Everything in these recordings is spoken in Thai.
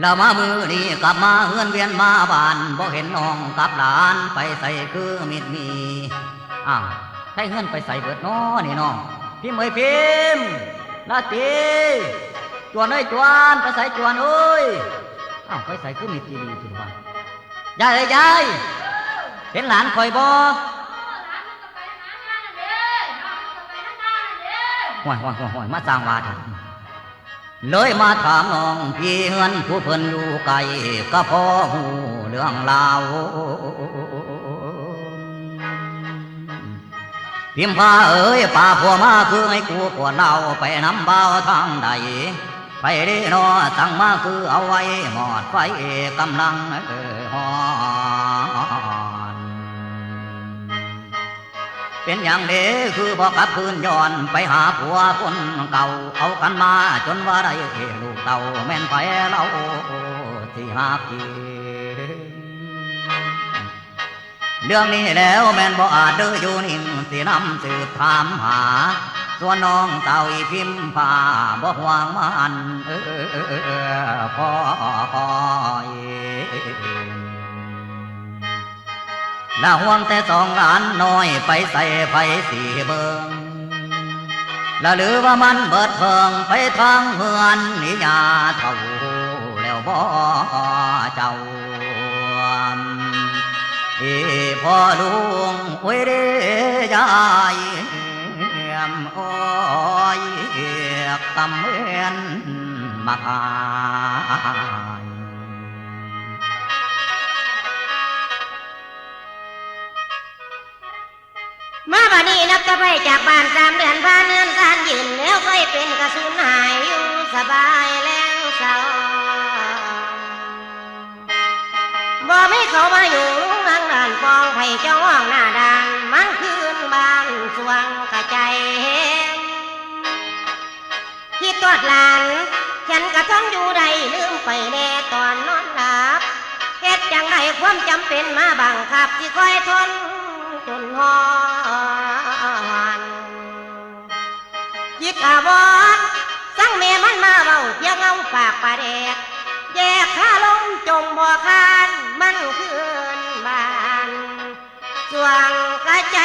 แล้วมามือนี้กลับมาเฮือนเวียนมาบ้านบ่เห็นน้องกับหลานไปใส่คือมิดมีอ้าวใช้เฮือนไปใส่เบิดน้อนี่น้องพิมพ์เอ้ยพิมพ์นาตีจวนเอ้ยจวนไปใส่จวนเอ้ยอ้าวไปใส่คือมิดจีดีถือว่ายายเอ้ยยายเห็นหลานคอยบ่ห่วยห่วยห่วยห่วยมาสร้างวาด เลยมาถามน้องพี่เฮือนผู้เพิ่นอยู่ไกลก็พอหูเรื่องราวพิมพาเอ๋ยป่าผัวมาคือให้กูปวดเราไปน้ำเบาทางใดไปเด้นอสั่งมาคือเอาไว้หมอดไฟกำลังเออฮอ เป็นอย่างเด้คือบอกกับคืนย้อนไปหาผัวคนเก่า เอากันมาจนว่าได้ลูกเต่าแม่นไปเราที่หากินเรื่องนี้แล้วแม่นบ่อาจเดืออยู่นิ่งสินำสืบถามหา ส่วนน้องเต่าอีพิมพ์ผ้าบ่ห่วงมันเออเออเออเออพอพอย ละห่วงแต่สองหลานน้อยไปใส่ไฟสีเบิงละหรือว่ามันเบิดเพิงไปทางเฮือนนิยาเท่าแล้วบ่เจ้าอีพ่อลุงโอ้ยเด้ยายโอ้ยกำเอ็นมา นับก็ไปจากบ้านสามเดือนพาเนือนการยืนแล้วเคยเป็นกระสุนหายอยู่สบายแล้วเศร้าบ่ไม่เขามาอยู่ทางด่านปองไผ่จ้องหน้าด่านมันคืนบ้านสวงกระใจเห็นคิดตอดหลาน ฉันกระท้องอยู่ใดลืมไปแน่ตอนนอนหลับเฮ็ดจังไรความจำเป็นมาบังคับที่คอยทนจนหอ นจิตอาวอดสั่งเมมันมาเบาเพียงเงาปากปลาแดกแยกข้าลงจมบ่อคานมันคืนบานสวงกระใจ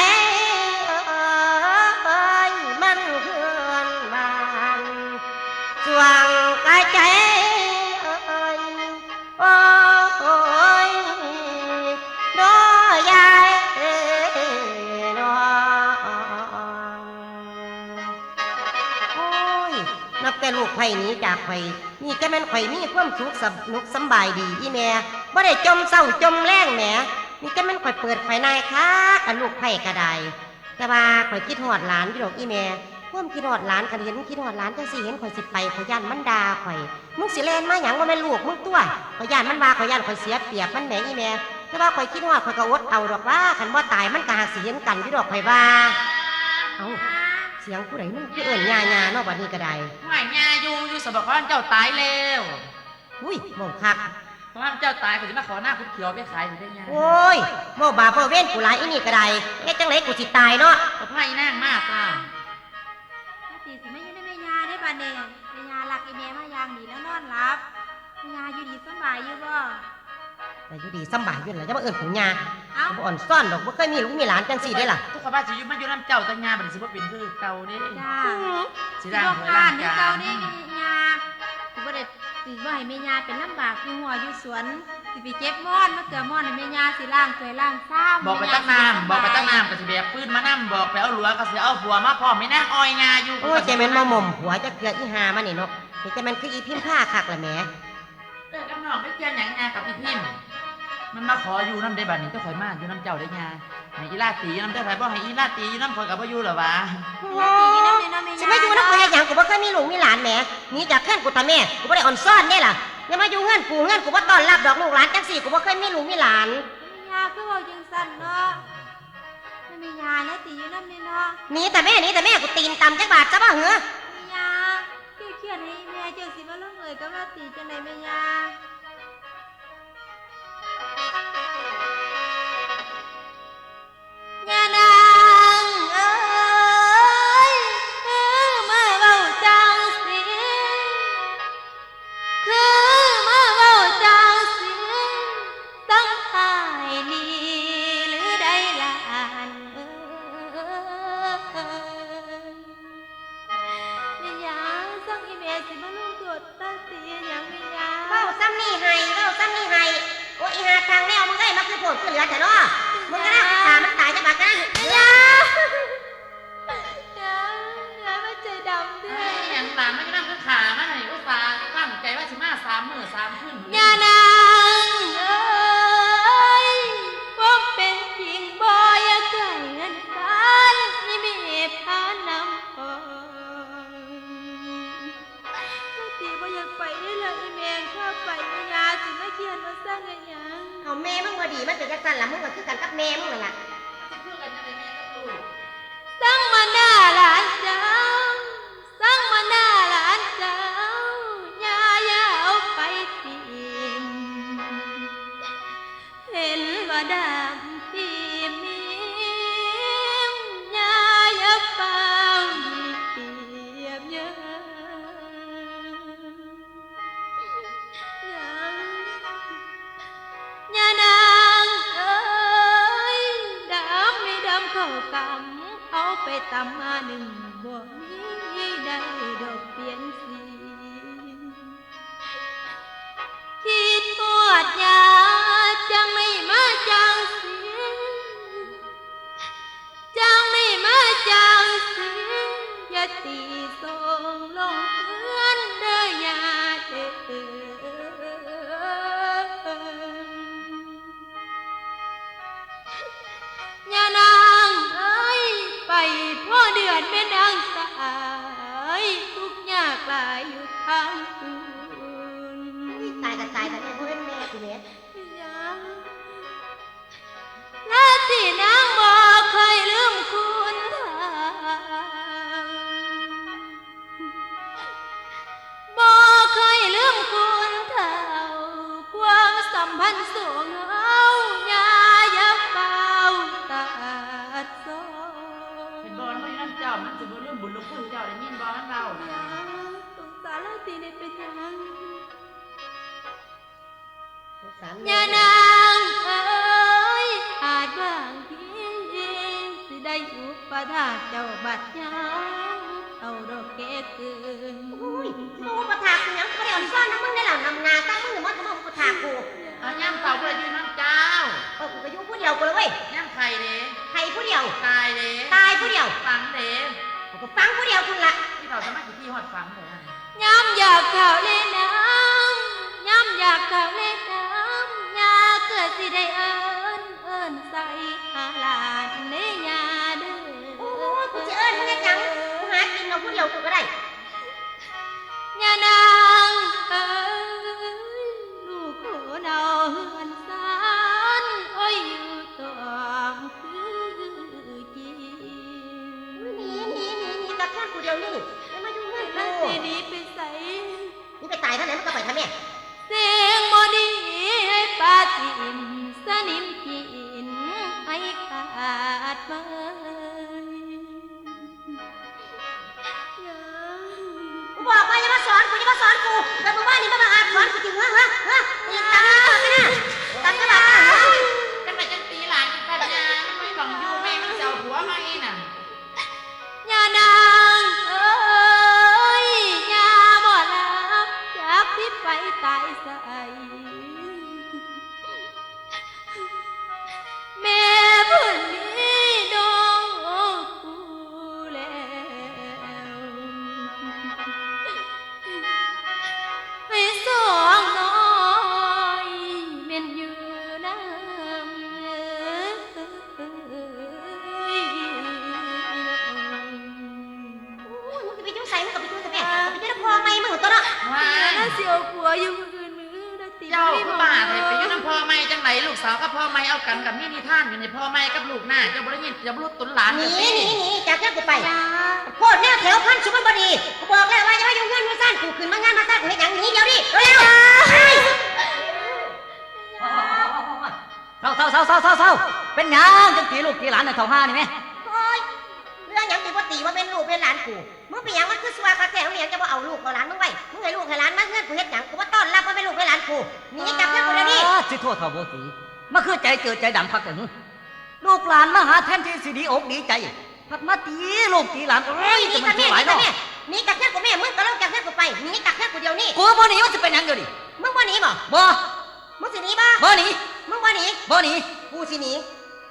ไผ่หนีจากไผ่นี่ก็แม่นไผ่มีความสุขสนุกสบายดีอีแม่บ่ได้จมเศร้าจมแรงแหมนี่ก็แม่นข่อยเปิดไฟนายค่ะกับลูกไผ่กระไดแต่ว่าข่อยคิดหอดหลานอยู่ดอกอีแม่พ่วามคิดหอดหลานกันเห็นคิดหอดหลานจังสิเห็นข่อยสิไปข่อยย่านมันดาข่อยมึงสิเล่นมาหยังว่าแม่ลูกมึงตัวข่อยย่านมันว่าข่อยย่านข่อยเสียเปรียบมันแหมอีแม่แต่ว่าข่อยคิดว่าข่อยก็อดเอาดอกว่าคันบ่ตายมันก็หาสิเห็นกันอยู่ดอกข่อยว่าเอ้า สียงผู้ใดมันคือเอิ้นญาญาเนาะบัดนี้ก็ได้หายงาอยู่อยู่สบอกว่าเจ้าตายแล้วอุ้ยบ่คักเพราะว่าเจ้าตายก็จะมาขอหน้าคุณเขียวไปขายอยู่ได้ยังโอ้ยบ่บาปบ่เว้นกูหลายอีนี่ก็ได้เฮ็ดจังไดกูสิตายเนาะก็ไพ่นั่งมากล่ะแม่ตีสิไม่อยู่ในแม่ยาได้บาเน่แม่ยาหลักอีเมียมายางดีแล้วนอนหลับแม่ยาอยู่ดีสำบายอยู่บ่ แต่อยู่ดีสำบายอยู่นั่นแหละจะมาเอิ้นของญาเอ้าบ่อ่อนซ่อนดอกบ่เคยมีลูกมีหลานจังซี่ได้ล่ะทุกคนบ้านสิอยู่มาอยู่น้ำเจ้าตั้งงานบัดนสิบ่เป็นคือเก่าเด้จ้าสิสิร่างบ่เผยผ่าร่านงนี่กาเก่ารได้แม่ยาสิบ่ได้สิบ่ให้แม่ยาเป็นลำบากอยู่หัวอยู่สวนสิไปเก็บม่อนมะเขือม่อนให้แม่ยาสิล้างถ้วยล้างซ้ำบอกไปตั้งน้ำบอกไปตั้งน้ำก็สิแบกปืนมานั่บอกไปเอาหลัวก็สิเอาผัวมาพร้อมไม่นั่งอ้อยงาอยู่โอ้ยใจแม่นมาหม่อมหัวจะเกลืออีหามันนี่เนาะนี่ใจแม่นคืออีพิมพ์ผ้าคักละแหมเออกับน้องไม่เกี่ยวหยังงากับพี่พิมพ์ มันมาขออยู่น้ำได้บัดนี้เจ้าข่อยมาอยู่น้ำเจ้าได้งาให้อีลาตีอยู่น้ำได้ไผบ่ให้อีลาตีอยู่น้ำข่อยกับบ่อยู่หรอวะแม่ตีอยู่นำนี่เนาะแม่สิยามาอยู่นำกูเฮ็ดหยังกูบ่เคยมีลูกมีหลานแหมหนีจากเฮือนกูตาแม่กูบ่ได้อ่อนซ่อนเด้ล่ะอย่ามาอยู่เฮือนกูเฮือนกูบ่ต้อนรับดอกลูกหลานจังซี่กูบ่เคยมีลูกมีหลานแม่ยาคือเว้าจังซั่นเนาะแม่ยาแม่ตีอยู่นำนี่เนาะหนีแต่แม่หนีแต่แม่กูตีนตำจักบาทซะบ่เหรอแม่ยาเครียดๆให้แม่เจ้าสิมาลงเอยกับเราตีจังไดแม่ยา ย ลือแต่เนาะมึงก็ได้ ดีมันเป็นจังซั่นล่ะมึงก็คือกันกับแม่มึงนั่นล่ะ ตำมาหนึ่งบ่มี อย่านางเอ้ยอาจบางทีสิได้อุปถากเจ้าบัดยาวเอาดอกแก้เกินอุ้ยมึงอุปถากกูหยังกูบ่ได้เอาซ่อนน้ำมึงได้ล่ะนำนาตั้งมึงหรือมันก็มาอุปถากกูเอาย่ำเต่าเพื่ออยู่น้ำเจ้าเออกูก็อยู่ผู้เดียวกูเลยเว้ยย่ำไข่เด้ใครผู้เดียว ตายเด้ตายผู้เดียว ฝังเด้กูฟังผู้เดียวคุณละที่เขาจะมากี่ที่ฮอดฝังเด้ย้ำอยากเข้าเล่นน้ำย้ำอยากเข้าเได้เอิญเอิญใส่หาหลานเนยาเด้อโอ้ยกูจะเอิ้นมึงไงจังกูหากินเอาผู้เดียวกูก็ได้ยานางเอ้ยลูกโขนเอาเฮือนสานโอ้ยอยู่ตอมคือกิหนีหนีหนีหนีกับแค่กูเดียวนี่ไม่มาอยู่เงื่อนแล้วกูสิหนี้ไปใส่นี่ไปตายเท่าไหร่มันก็ไปทำแม่ เสียงบ่ดีให้ปาทิม สนิมกินให้ขาดไปอย่ากูบอกว่าอย่ามาสอนกูอย่ามาสอนกูแต่มึงว่านี่มาบังอาจสอนกูจริงเหรอฮะฮะนี่ตามมาไปนะตามกระบะาเศร้าเศร้าเศร้าเศร้าเศร้าเป็นหยังจังตีลูกตีหลานในเท่าห้านี่ไหมโอ้ยเรื่องหยังตีว่าตีว่าเป็นลูกเป็นหลานกูมึงเป็นหยังมันคือสวากระแถวเนี่ยจะมาเอาลูกเอาหลานมึงไว้มึงให้ลูกให้หลานมาเงื่อนกูเฮ็ดหยังกูว่าต้อนรับว่าเป็นลูกเป็นหลานกูหนีจากเงื่อนกูเดี๋ยวนี้สิโทษเท่าโบสีมาคือใจเกิดใจดำพักแต่หึลูกหลานมาหาแทนที่สิดีอกดีใจพัดมาตีลูกตีหลานเอ้เฮ้ยยหจะนีมักันบชั่แม่วหหลายนีกับเนาะแม่หนีจากเงื่อนกูแม่มึงก็ลงจากเงื่อนกูไปหนีจากเงื่อนกูเดี๋ยวนี้กูบ่หนีว่าจะเป็นหยังเดี๋ยวนี้มึงบ่หนีบ่บ่มึงสิหนีบ่บ่หนี มึงบ่หนีบ่หนีมกูสิหนี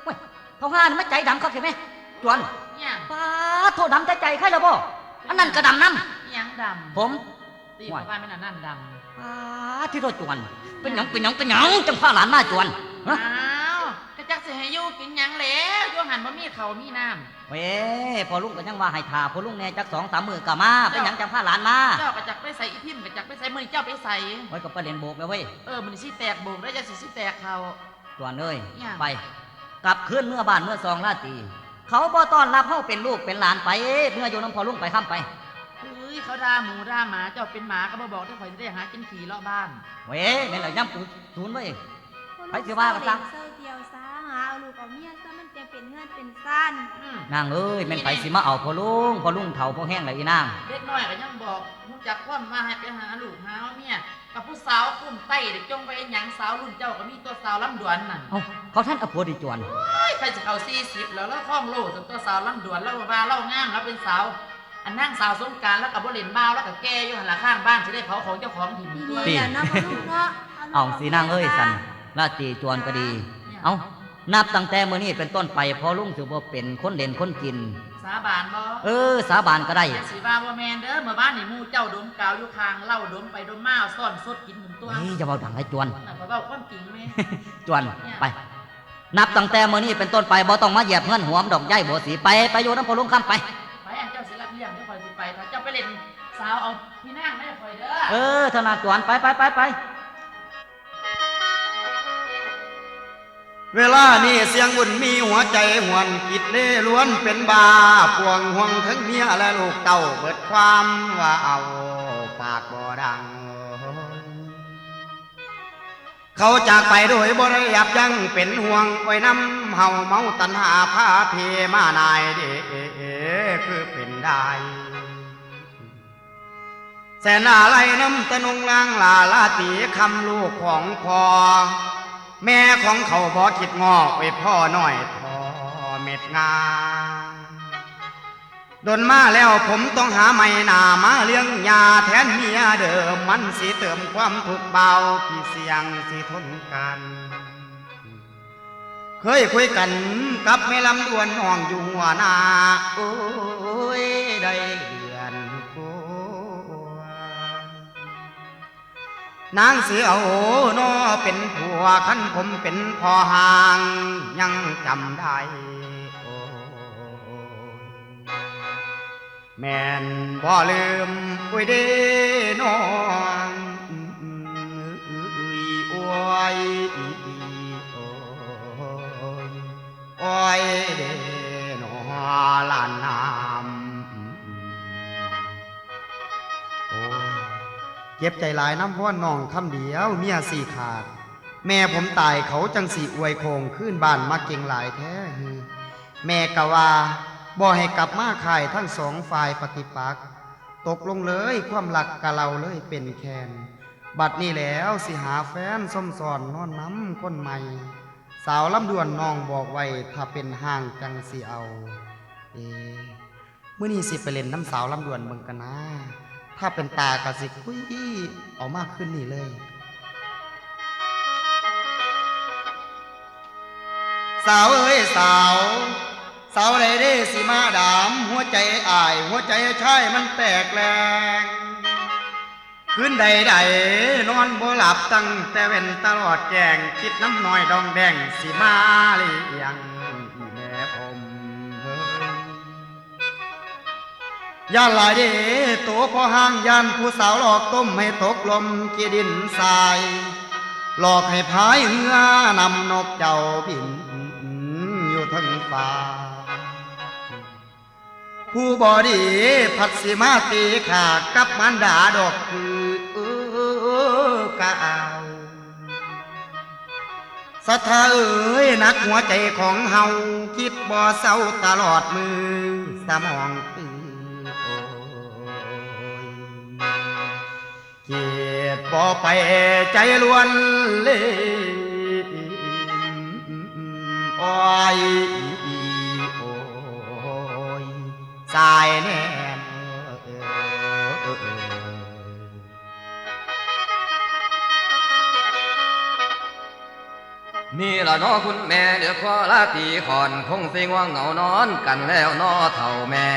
เว้ยเขาห้านี่ไม่ใจดำเขาใช่ไหมจวนเนี่ยป้าดโทษดำใจใจใครแล้วบ่อันนั้นก็ดำน้อิหยังดำผมำตีเข้าไปไม่นานนั่นดำป้าดที่โทษจวน เป็นหยังเป็นหยังเป็นหยังจังพาหลานมาจวนฮะอ้าวกระจักสิให้อยู่กินหยังแล้วโยหันบ่มีเขาวมีน้ เว้ยพอลุงก็ยังว่าให้ทาพอลุงแน่จักสองสามมือกะมาเป็นหยังจังพาหลานมาำเจ้ากระจักไปใส่อีพิมพ์กระจักไปใส่มือนี่เจ้าไปใส่ ไว้ก็ไปเล่นโบกแล้วเว้ยเออมันนี่สิแตกโบกได้จะสิสิแตกเขา จวนเอ้ยหยังไปกลับคืนเมื่อบ้านเมื่อซองลาตรีเขาบ่ต้อนรับเฮาเป็นลูกเป็นหลานไปเมื่ออยู่น้ำพอลุงไปข้ามไปเฮ้ยเขาด่าหมูด่าหมาเจ้าเป็นหมาก็บ่บอกที่ข่อยจะได้หากินขี่เลาะบ้านเว้ยนี่นแหละย่ำกูศูนย์เว้ยคนไปสิว่ากันซะเศร้าเดียวซะหาเอาลูกเอาเมียซะมันจะ เป็นเงื่อนเป็นสั้นอืมนางเอ้ยแม่นไปสิมาเอาพอลุงพอลุงเฒ่าพอแห้งเลยอีนาง เด็กน้อยก็ยังบอกมูจักความมาให้ไปหาลูกหาเมียกับผู้สาวคุ้มไต้เด็กจงไปหยังสาวรุ่นเจ้าก็มีตัวสาวลำดวนนั่นเอ้าเขาท่านเอาผัวดีจวน เฮ้ยใครจะเอาสี่สิบแล้วแล้วคล้องโลจนตัวสาวลำดวนแล้วว่าเล่างามแล้วเป็นสาว อันนั่งสาวสงกรารแล้วกับบ่เล่นบ้าวแล้วกับแกอยู่หันหลังข้างบ้านจะได้เผาของเจ้าของถิ่นดีด้วยๆอย่าเนาะพ่อลูกเนาะเอาสีนางเอ้ยสันลาตรีจวนก็ดี เอา นับตั้งแต่มื้อนี้เป็นต้นไปพอลุงถือว่าเป็นคนเล่นคนกิน สาบานบ่เออ สาบานก็ได้อย่าสิว่าบ่แมนเด้อเมื่อบ้านนี่หมู่เจ้าดมกาวอยู่ข้างเล่าดมไปดมมาเอาซ่อนสดกินหมุนตัวเฮ้ยอย่าเบาดังให้จวนน่ะข่อยเว้าความจริงไหมจวนไป นับตั้งแต่มื้อนี้เป็นต้นไปบ่ต้องมาเหยียบเงินหัวมดอกใยบ่สีไปไปอยู่น้ำพอลุงคำไปไปอันเจ้าสิรับเลี้ยงเจ้าข่อยสิไปถ้าเจ้าไปเล่นสาวเอาพี่นางแม่ข่อยเด้อเออธนาจวนไปไปไปไป เวลานี้เสียงอุ่นมีหัวใจหวนกิดเล่ล้วนเป็นบาปวงห่วงทั้งเมียและลูกเต้าเบิดความว่าเอาปากบ่ดัง เขาจากไปโดยบ่ได้ยับยังเป็นห่วงไว้น้ำเฮาเมาตันหาผ้าเพมานายเดคือเป็นได้แสนอะไรน้ำตะนงลางลาลาตีคำลูกของพ่อ แม่ของเขาพอคิดงอกไว้พ่อหน่อยทอเม็ดงาโดนมาแล้วผมต้องหาไม่นามาเลี้ยงยาแทนเมียเดิมมันสิเติมความทุกข์เบาพี่เสียงสิทนกัน เคยคุยกันกับแม่ลำดวนห้องอยู่หัวนาโอ้ยได้ นางเสือโอโนอเป็นผัวขันผมเป็นพ่อห่างยังจำได้โอ้แม่นบ่ลืมอุ้ยเด้น้องอุ้ยอ้ย เก็บใจหลายน้ำพ่อน้องคำเดียวเมียสี่ขาด แม่ผมตายเขาจังสีอวยโคงขึ้นบ้านมาเก่งหลายแท้ฮือแม่กะว่าบ่ให้กลับมาข่ายทั้งสองฝ่ายปฏิปักษ์ตกลงเลยความหลักกะเราเลยเป็นแคนบัดนี้แล้วสิหาแฟนส้มสอนนอนน้ำคนใหม่ สาวลำดวนน้องบอกไว้ถ้าเป็นห่างจังสิเอา เอเมื่อนี้สิไปเล่นน้ำสาวลำดวนเบิ่งกันนะ ถ้าเป็นตากระสิคุยออกมากขึ้นนี่เลย สาวเอ้ยสาว สาวใดเด้สิมาดาม หัวใจอาย หัวใจชายมันแตกแรงคืนใดใดๆนอนบ่หลับตั้งแต่เว้นตลอดแจงคิดน้ำน้อยดองแดงสิมาเลียง ย่านหลายเด้ตัวพอห้างย่านผู้สาวหลอกต้มให้ตกลมกีดินทราย หลอกให้พายเรือนำนกเจ้าบินอยู่ทั้งฟ้า ผู้บอดีพัดสิมาตีขากับมันดาดอกคือเกะเอาศรัทธาเอ๋ยนักหัวใจของเฮาคิดบ่อเศร้าตลอดมือสมอง เกียดบ่ไปใจล้วนเลยโอ้ยโอ้ยสายแน่นี่ละนอคุณแม่เดี๋ยวขอลาตีขอนคงสิง่วงเหงานอนกันแล้วนอเท่าแม่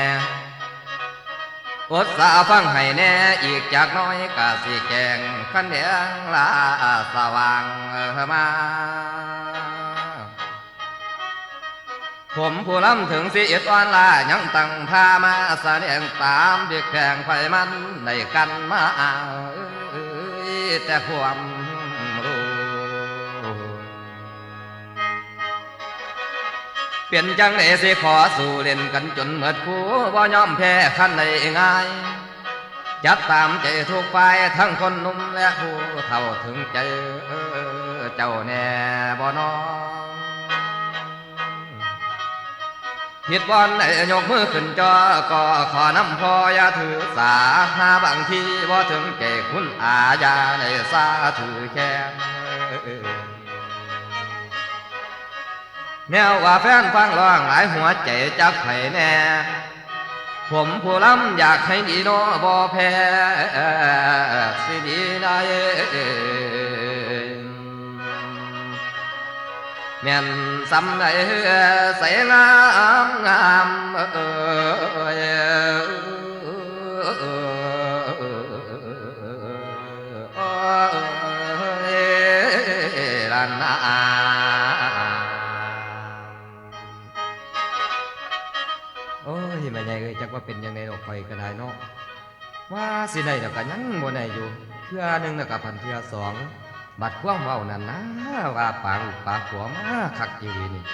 อดสาฟังให้แน่อีกจากน้อยกาสิแกงขันแดงลาสว่างมาผมผู้ล้ำถึงสิเอ็ดวันลายังตั้งท่ามาแสดงตามเด็กแข่งไฟมันในกันมาแต่ความ เปลี่ยนจังไดสิขอสู่เล่นกันจนเมื่อคู่ว่ายอมแพ้ขั้นใดง่ายจัดตามใจทุกฝ่ายทั้งคนหนุ่มและผู้เฒ่าถึงใจเจ้าแน่บ่น้องผิดบอลไหนยกมือขึ้นจอก็ขอนำพออย่าถือสาหาบางทีบ่ถึงแก่คุณอาญาในสาถือแค่ แนวว่าแฟนฟังร้องหลายหัวใจจักไผแน่ ผมผู้ล้ำอยากให้ดีโนบ่แพ้สิดีได้แม่นสำได้ใส่งามงามเอย ว่าเป็นยังไงดอกข่อยก็ได้เนาะว่าสิได้ดอกก็ยังบ่ได้อยู่เทื่อหนึงน่ะก็พันเทื่อสองบัดความเว้านั่นนะว่าปางลูกปางผัวมาคักอยู่ดีนี่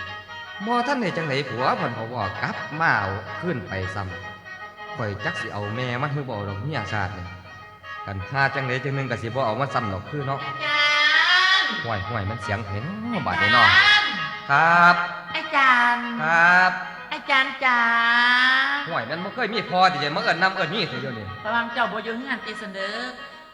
บ่ทันได้จังไดผัวเพิ่นบ่บอกกลับมาเอาขึ้นไปซ้ำข่อยจักสิเอาแม่มันคือบ่ดอกเมียชาตินี่กันหาจังไดจังหนึงก็สิบ่เอามาซ้ำดอกคือเนาะอาจารย์ห่วยห่วยมันเสียงเห็นบาดนี้เนาะครับ อาจารย์ครับอา จารย์จ๋าห่วยมันบ่เคยมีพอที่จะมาเอิ้นนำเอิ้นนี่สิเดี๋ยวนี้ระวังเจ้าบ่อยู่เฮือนติเสนอ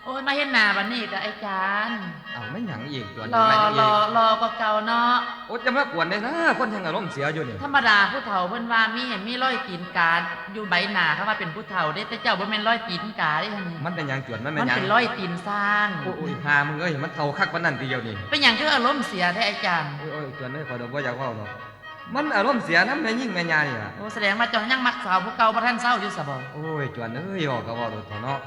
โอ้ยมาเห็นหน้าบัดนี้ก็อาจารย์เอาไม่หยังอีกตัวรนี้อไม่หยังรอีอกรอกว่าเก่าเนาะ โอ้จะมากวนเลยนะคนแห่งอารมณ์เสียอยู่นี่ธรรมดาผู้เฒ่าเพิ่นว่ามีเห็นมีรอยตีนกาอยู่ใบหน้าเขาว่าเป็นผู้เฒ่าเด้แต่เจ้าบ่แม่นรอยตีนกาเด้ท่านนี่มันเป็นหยังจวนมันมัเป็นนหยังเป็นรอยตีนสร้างโอ้ยหามึงเอ้ยมันเท่าคักวันนั้นทีเดียวนี่เป็นหยังคืออารมณ์เสียแท้อาจารย์โอ้ยโอ้ยจวนเอ้ยขอดอกบ่อยากเว้าหรอก มันอารมณ์เสียน้ำแม่ยิ่งแม่ยานี่ล่ะโอ้แสดงว่าเจ้ายังมักสาวผู้เก่าบ่ทันเศร้าอยู่ซะบ่โอ้ยจวนเอ้ยออกก็เว้าโดดเถอะเนาะ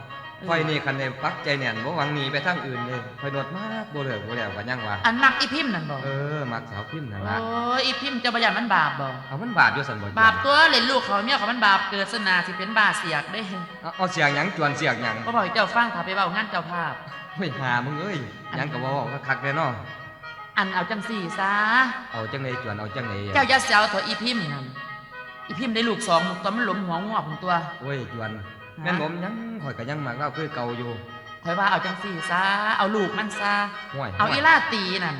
ข่อยนี่คันได้ปักใจแน่นบ่หวังหนีไปทางอื่นเลยข่อยโดดมากบ่เลิกบ่แล้วก็ยังว่าอันมักอีพิมพ์นั่นบ่เออมักสาวพิมพ์นั่นโอ้ล่ะยอีพิมพ์เจ้าบ่ยันมันบาปบ่เอามันบาปอยู่ซั่นบ่จวนบาปตัวเล่นลูกเขาเมียเขามันบาปเกิดสนาสิเป็นบาเสียกเด้เอาเอาเสียงหยังจวนเสียงหยังบ่บอกให้เจ้าฟังถ้าไปเว้างานเจ้าภาพเฮ้ยหามึงเอ้ยหยังก็บ่เว้าคักๆเลยเนาะ อันเอาจังสี่ซะเอาจังไดจวนเอาจังไดเจ้าอย่าเสียวเถอะอีพิมพ์นี่นั่นอีพิมพ์ได้ลูกสองตัวมันหลมหัวงอกของตัวโอ้ยจวนแม่นผมยังข่อยก็ยังมักเล่าคือเก่าอยู่คอยว่าเอาจังสี่ซะเอาลูกมันซะห่วยเอาห่วยอีลาตีนั่น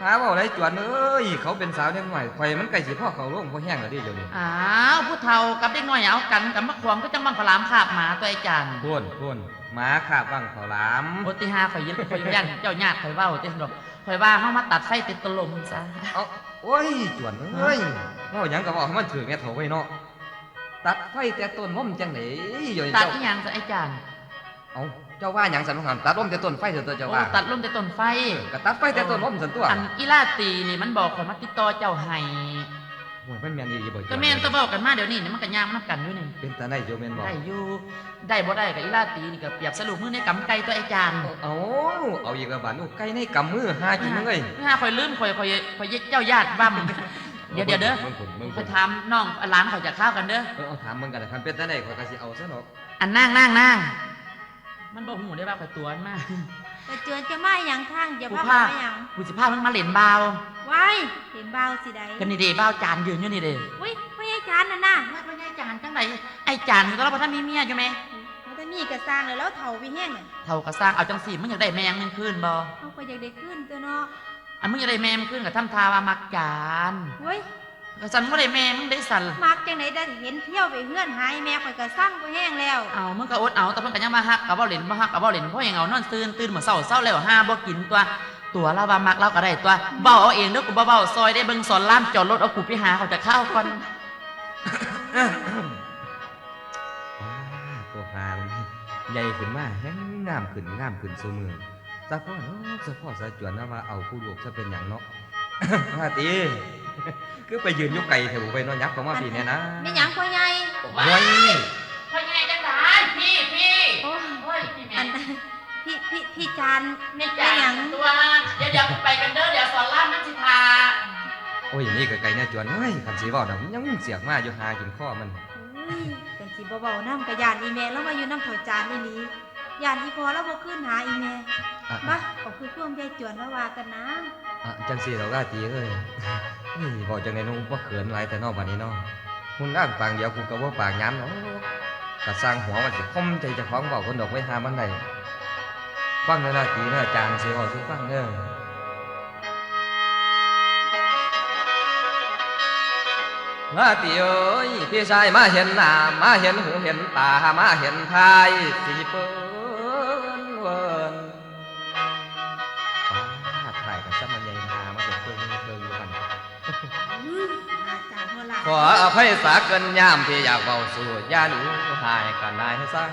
หาเว่าได้จวนเอ้ยเขาเป็นสาวเด็กหน่อยข่อยมันใกล้สิพ่อเขาลงพ่อแห้งแล้วดิเดี๋ยวนี้อ้าวผู้เฒ่ากับเด็กน้อยเอากันกับมะขวางก็จังบังขลามขาบหมาตัวไอ้จันพ่นพ่นหมาขาบบ้างข้าวหลามโอติหาข่อยยินข่อยยันเจ้าญาติข่อยเว้าเต็มดอก ข่อยว่าเฮามาตัดไฟติดตะลมซะเอาโอ้ยจวนเอ้ยเว่าหยังก็บอกให้มันถือแม่เถาไว้เนาะตัดไฟแต่ต้นม่อมจังไหนอยู่นี่ตัดเจ้าอีหยังซะไอ้จันเอาเจ้าว่าหยังสันหันตัดร่มแต่ต้นไฟเถอะตัวเจ้าโอ้ว่าตัดลมแต่ต้นไฟก็ตัดไฟแต่ต้นม่อมสันตัวอันอีลาตีนี่มันบอกข่อยมาติดต่อเจ้าให้ โอ้ยมันแม่นดีบ่จวนก็แม่นตะบอกกันมาเดี๋ยวนี้นี่มันก็ย่างมันำกันอยู่นี่เป็นตาได้อยู่แม่นบ่ได้อยู่ได้บ่ได้กับอีลาตีนี่ก็เปรียบสรุปมือในกำไก่ตัวไอ้จานเอาเอาอีกแล้วบาดนูไก่ในกำมือหากินมึงเอ้ยถ้าข่อยลืมข่อยข่อยข่อยเจ้าญาติบ้าเดี๋ยวเดี๋ยวเด้อมึงผลมึงผไปลถามน้องร้านเขาจะข้าวกันเด้อเออเอาถามมึงกันนะครับเป็นตาได้ข่อยก็สิเอาซะเนาะอันนั่งนั่งนั่งมันบอกหูได้ว่าข่อยตัวมันมากแต่เจือนจะมาอย่างทางจะกูพาพามาอย่างกูสิพามึงมาเล่นบาว ไว้เห็นเบาสิใดกันนี่เด้บาวจานยืนอยู่นี่เด้อุ้ยไม่ใช่จานนั่นน่ะว่าไม่ใช่จานจังไดไอ้จานก็เราบ่ทันมีเมียอยู่ไหมมันจะมีกระสร้างเลยแล้วเถาไปแห้งน่ะเท่ากับสร้างเอาจังสีมึงอยากได้แมงมึงขึ้นบ่เอาไปอยากได้ขึ้นตัวเนาะอันมึงอยากได้แมงมึงขึ้นกับทำทาว่ามักจานเว้ยก็สันบ่ได้แมงมึงได้สันมักจังไหนได้เห็นเที่ยวไปเฮือนหายแม่ข่อยกระสร้างไปแห้งแล้วเอามึงก็อดเอาแต่เพิ่นก็ยังมาฮักกับบ่เล่นบ่ฮักกับบ่เล่นเพราะหยังเอานอนตื่นตื่นมื้อเช้าเช้าแล้วห้าบ่กินตัว ตัวเราว่ามักเราก็ได้ตัวเว้าเอาเองเด้อกูบ่เว้าซอยได้เบิ่งสอนล่ามจอดรถเอากูไปหาเขาจะเข้าวก่อนตัวหางใหญ่ขึ้นมาแห้งงามขึ้นงามขึ้นซุมือซะพ่อเนาะซะพ่อซะจวนนะว่าเอาผู้ลูกซะเป็นหยังเนาะว่าตีคือไปยืนยู่ไกลเถอะไปนอนยับข้ามาพี่เนี่ยนะไม่หยังพ่อใหญ่โอ้ยพ่อใหญ่จังไดพี่พี่โอ้ยพี่แม่อันพี่พี่พี่จานไม่หยัง นี่ก็ไกลเนี่ยจวนเฮ้ยคันสีบอกนะยังเสียกมาอยู่หากินข้อมันเฮ้ยกันสิเบาๆนำกับยานอีแม่แล้วมาอยู่นำเถาจานอีหลียานอีพอแล้วบ่ขึ้นหาอีแม่อะมาขอคือพ่วงยายจวนแล้วว่ากันนะอะจังสีเราก็ตีเอ้ยเฮ้ยบอกจังในน้องว่าเขินไรแต่นอกวันนี้เน้องคุณอ้างปางเดียวกูก็ว่าปากย้ำเนาะกระสร้างหัวมันสิคมใจเจะคล้าของบอกคนดอกไว้หามันได้ฟังเด้อนะตีเด้อจานเสียออกซื้อฟังเด้อ ลาตีเอ้ยพี่ชายมาเห็นหน้ามาเห็นหูเห็นตามาเห็นทายสีเปิ้นเวินป้าถ่ายกับซมันใหญ่มามาเป็นเพื่อนเพื่อนอยู่กันอื้ออาจารย์หัวหลานขออภัยสาเกินยามที่อยากเบาสู่ย่าหนูหายกันนายให้สั่ง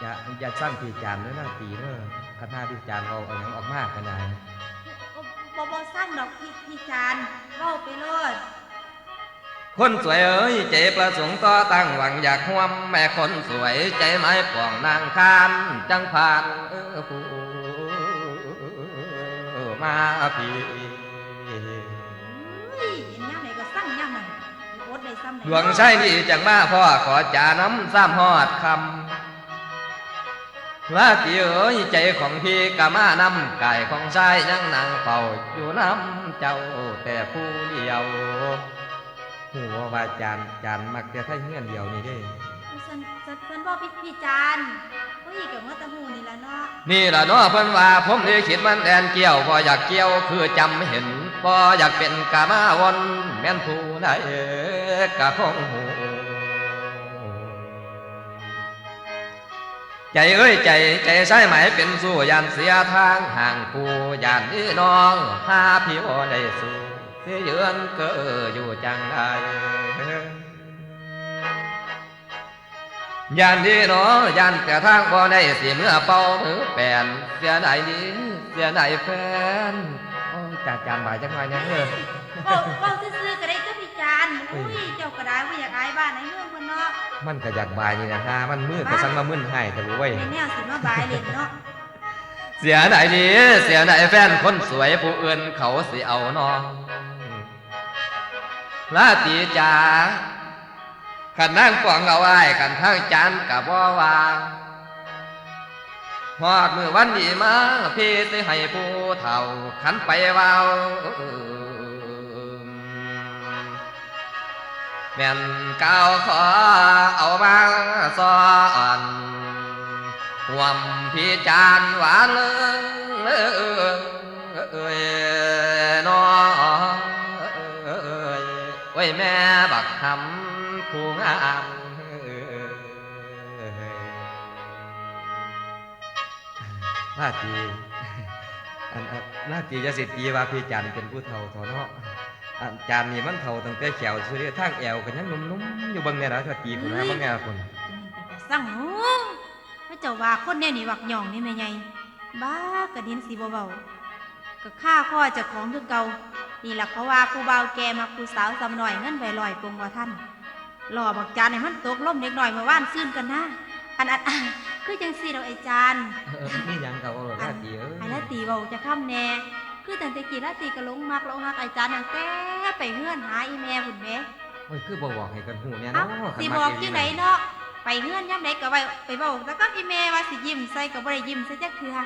อย่าอย่าสั่งพี่จานด้วยนะตีเด้อคณะพี่จานเราเอาอย่างออกมากกันนายบ่บ่สร้างดอกพี่พี่จานเว้าไปโลด คนสวยเอ้ยใจประสงค์ต่อตั้งหวังอยากห่วม แม่คนสวยใจไม้ป่องนางคานจังผ่านเออผู้มาพี่เฮ้ยเห็นย่ำไหนก็สร้างย่ำนั่นโอดได้ซ้ำไหนหลวงใช่นี่จังมาพ่อขอจาน้ำซ้ำฮอดคำว่าตีเอ้ยใจของพี่กะมานำกายของชายยังนางเฝ้าอยู่น้ำเจ้าแต่ผู้เดียว หัวว่าจานจานมักจะให้เงื่อนเดียวนี่เด้สันสันสันบ่พี่พี่จานเฮ้ยกับว่าตะหูนี่ละเนาะนี่ล่ะเนาะเพิ่นว่าผมนี่คิดมันแดนเกี่ยวพออยากเกี่ยวคือจำเห็นพออยากเป็นกามาวนแม่นผู้ใดกะคงหูใจเอ้ยใจใจใช่ไหมเป็นสู้ยานเสียทางห่างกูยานนี่น้องหาพี่บ่ได้สู้ เสียเยือนเกออยู่จังไดยานที่น้องยานแต่ทางบ่ได้สิเมื่อเป่ามือแปนเสียดายนี้เสียดายแฟนโอ้ยจัดจานบ่ายจังหน่อยนะเออเว้าเว้าซื่อๆก็ได้ก็พี่จานอุ้ยเจ้าก็ได้ว่าอยากอายบ้านในเมืองเพิ่นเนาะมันก็อยากบ่ายนี่นะฮะมันมืดก็สั่งมามึนให้แต่บ่ไว้ยในแนวสิมาบายเล่นเนาะเสียดายดีเสียดายแฟนคนสวยผู้อื่นเขาสิเอาน้อ งลาตีจ๋าขันนั่งฟองเอาไว้กันทางจานกับบ่ว่าหอดมือวันดีมาพี่สิให้ผู้เฒ่าขันไปเว้าแม่นก้าวขอเอามาสอนหวมพี่จานหวานเอ้ย ยโอ้ยแม่บักทำผู้งามลาตีอันอันลาตีจะสิตีว่าพี่จันเป็นผู้เฒ่าเถอเนาะอันจานนี่มันเฒ่าตั้งแต่แขวสุดทางแอวกันยังนุ่มๆอยู่เบางเนี่ยนะถ้าตีคนนะบางเนี่ยคนจะนี่เป็นตาสั่งโอ้พระเจ้าว่าคนแนวนี้วักหย่องนี่แม่ใหญ่บ้ากระดินสิเบาๆก็ฆ่าข้อเจ้าของคือเก่า นี่ล่ะเขาว่าผู้เบาวแกมาผู้สาวสำหน่อยเงินไปลอยปงว่าท่านหล่อบักจานให้มันตกล่มเล็กหน่อยมาว่านซื่นกันนะอันอันอันคือจังสี่เราไอจานเออนี่ยังกับว่าลาตีเอ้ไอ้ยละตีเบาจะข้ามแน่คือตั้งแต่กี่ละตีก็หลงมักหลงฮักไอ้จานตั้งแต่ไปเฮือนหาอีแม่หุ่นแม่โอ้ยคือบ่บอกให้กันหูเนี่ยเอ้าเนาะสิบอกที่ไหนเนาะไปเฮือนย่ำไหนก็ไปไปเบาแต่ก็อีแม่ว่าสิยิ้มใส่ก็บ่ได้ยิ้มใส่จักเทื่อ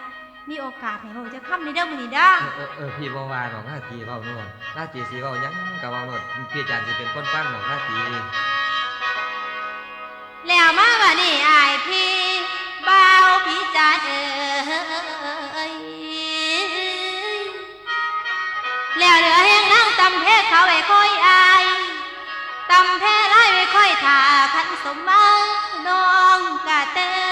มีโอกาสให้เบาจะข้ามในเด้อมื้อนี้เด้อเออเออเออพี่บ่ว่าดอกลาตีเว้าโน่นลาตีสิเว้าหยังก็เว้าโน่นพี่อาจารย์สิเป็นคนฟังดอกลาตีแล้วมาว่านี่อายพี่บ่าวพี่จานเอ้ยแล้วเหลือแห้งนางตำเพเขาไว้คอยอายตำแพ้ไล่ไว้ค่อยถ่าขันสมมาน้องกะเตง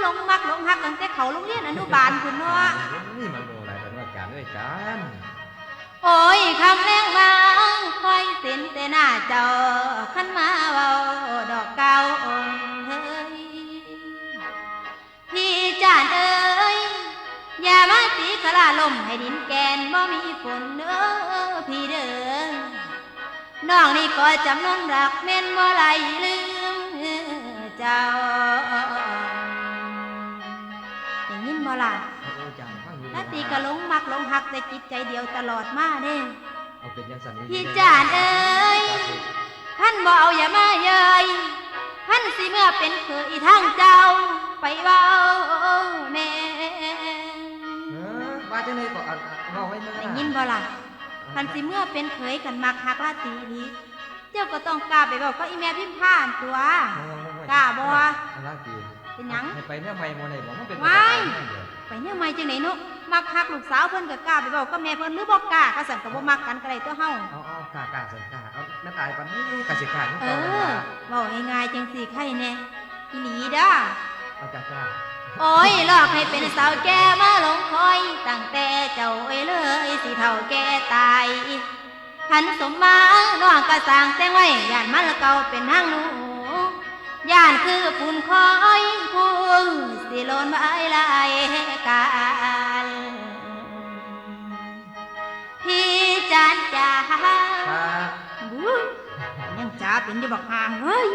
หลงมักหลงฮักตั้งแต่เขาโรงเรียนอนุบาลคุณเนาะนี่มันโมหลายแต่ว่าจานเอ้ยจานโอ้ยคำแรงบางคอยสินแต่หน้าเจ้าขันมาเบาดอกเก่าเฮ้ยพี่จ๋าสลาลมให้ดินแกนบ่มีฝนเด้อพี่เด้อน้องนี่ก็จำนวนรักแม่นบ่ไหลลืมเจ้า บ่ล่ะโอ้จานฟังอยู่นาตีก็หลงมักหลงหักแต่จิตใจเดียวตลอดมาเด้เอาเป็นยังสันนี่พี่จานเอ้ยท่านบ่เอาอย่ามาเยยท่านสิเมื่อเป็นเคยทางเจ้าไปเว้าแน่เออว่าจังไดก็เอาเอาไว้เมื่อได้ยินบ่ล่ะท่านสิเมื่อเป็นเคยกันมักหักลาตีนี้เจ้าก็ต้องกล้าไปบอกก็อีแม่พิมพ์ผ่านตัวกล้าบ่ เอาล่ะตีเป็นหยัง ให้ไปเนี่ยไม่โมได้บอกมันเป็นว้ายไปเดี๋ยวไปเนี่ยไม่จังไหนนุมักหักลูกสาวเพิ่นก็กล้าไปบอกก็แม่เพิ่นหรือบ่กล้าก็สั่นก็บ่มักกันก็ได้ตัวเฮาเอาเอากากาสันกาเอาแม่ตายปันนี้กาสิกาที่เอเก่านั่นอล่ะเว้าง่ายๆจังสิใครแน่อีหลีเด้อ เอาจากาโอ้ยหลอกให้เป็นสาวแก่มาหลงคอย ตั้งแต่เจ้าเอ้ยเลยสิเท่าแก่ตายขันสมมาน้องกระสร้างแต่งไว้ย่านมันละเก่าเป็นห้างหนู ย่านคือปุ่นคอยผู้สิโลนไว้ลายการพี่จันจ๋าบู๊ยังจ๋าเป็นอยู่บักห่างเฮ้ย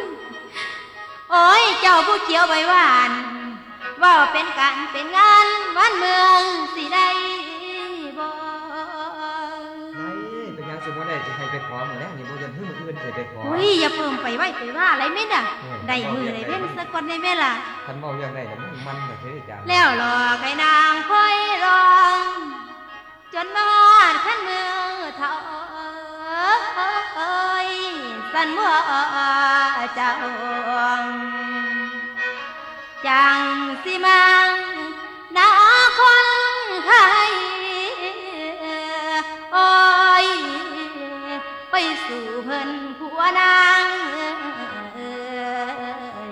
โอ้ย เจ้าผู้เขียวใบหวานว่าเป็นการเป็นงานวันเมืองสิได้ เป็นยังสมมติได้จะให้ไปขอมือแรกนี่โมยันเพิ่งมืออื่นใส่ไปขอ อุ้ยอย่าเพิ่มไปไว้ไปว่าอะไรไม่น่ะได้มือได้เว้นสักคนได้ไหมล่ะ คันเมาเรื่องได้แต่มันมันแบบเท่จานแล้วหลอกให้นางคอยรอง จนนอนขั้นมือเท่าเอ้ยสันมัวเจ้าจังสิมังนาคนไท ไปสู่เพิ่นผัวนางเอ่ย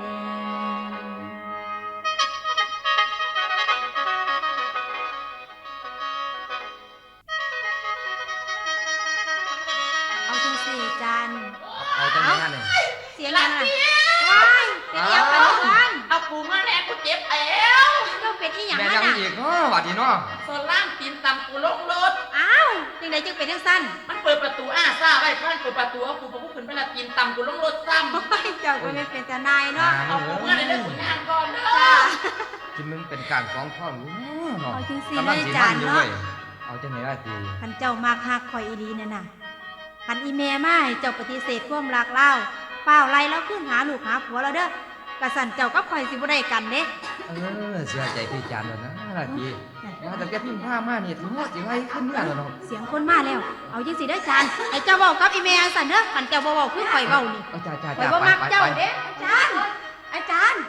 เอาจังสี่จานเอาจังงานเลยเสียงยังไงว้ายเป็นอีหยังไปแล้วกันเอากูมาแน่กูเจ็บแอวเจ้าเป็นอีหยังแม่มายังน่ะอีกเนาะวัดนี้เนาะ โซล่ามตีนตำกูลงรถ อ้าวจังไดจึงเป็นจังสั้นมันเปิดประตูอ้าซ่าไว้เพื่อนเปิดประตูเอากูพอกูขึ้นไปละตีนตำกูลงรถซ้ำโอ้ยเจ้าก็ไม่เป็นทนายเนาะเอากูมาในเรื่องผลงานก่อนเด้อจ้าจิมึงเป็นการฟ้องพ่อหนูเนาะเอาจังสิกำลังเลยสิจานมัอยู่เนาะว้ยเอาจังไหนล่ะตีคันเจ้ามากฮักคอยอีหลีนั่นน่ะคันอีเมมาให้เจ้าปฏิเสธความรักเล่าเปล่าไรแล้วขึ้นหาลูกหาผัวแล้วเด้อกระสันเจ้ากับคอยสิบ่ได้กันเด้เออเสียใจพี่จานแล้วนะล่ะตี มาแต่แกพิมพ์ผ้ามานี่ถึงว่าสิไว้ขึ้นเมื่อแล้วเนาะเสียงคนมาแล้ว เอาจังสิได้อจานให้เจ้าเว้ากับอีเมจังสันเด้อคันเจ้าบ่เว้าคือข่อยเว้านี่เอาจ้าจ้าข่อยจ้าบ่ไปมักไปเจ้าไป เด้อาจารย์